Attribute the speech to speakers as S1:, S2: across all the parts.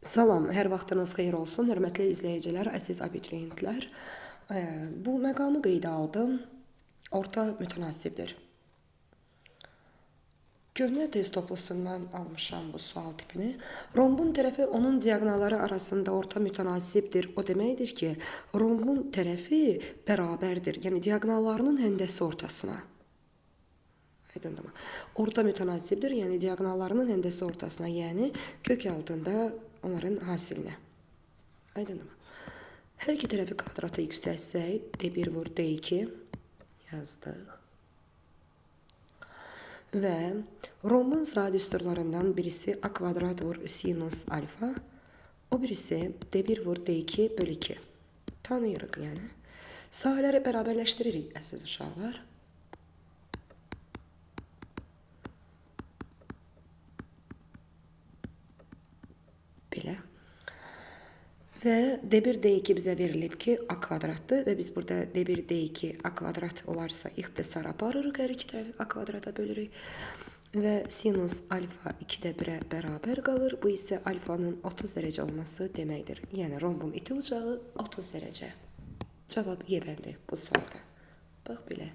S1: Salam, hər vaxtınız xeyir olsun, hörmətli izləyicilər, əziz abituriyentlər. Bu məqamı qeydə aldım. Orta mütənasibdir. Köhnə test toplusundan almışam bu sual tipini. Rombun tərəfi onun diaqonalları arasında orta mütənasibdir. O deməkdir ki, rombun tərəfi bərabərdir. Yəni diaqonallarının həndəsi ortasına. Aydındırmı? Orta mütənasibdir, yəni diaqonallarının həndəsi ortasına, yəni kök altında onların hasilinə. Aydındırmı? Hər iki tərəfi kvadrata yüksəltsək, D1 vur D2 yazdıq. Və rombun sadə üstürlarından birisi a kvadrat vur sinus alfa, o birisi D1 vur D2 bölü 2. Tanıyırıq yəni. Sahələri bərabərləşdiririk əziz uşaqlar. Və D1 D2 bizə verilib ki, a kvadratdır və biz burada D1 D2 a kvadrat olarsa ixtisar aparırıq, hər iki tərəfi a kvadrata bölürük. Və sinus alfa 2-də 1-ə bərabər qalır. Bu isə alfanın 30 dərəcə olması deməkdir. Yəni rombun iti bucağı 30 dərəcə. Cavab Y-bəndir bu sualda. Bax belə.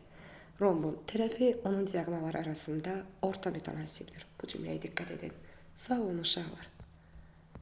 S1: Rombun tərəfi onun diaqonalları arasında orta mütənasibdir. Bu cümləyə diqqət edin. Sağ olun uşaqlar.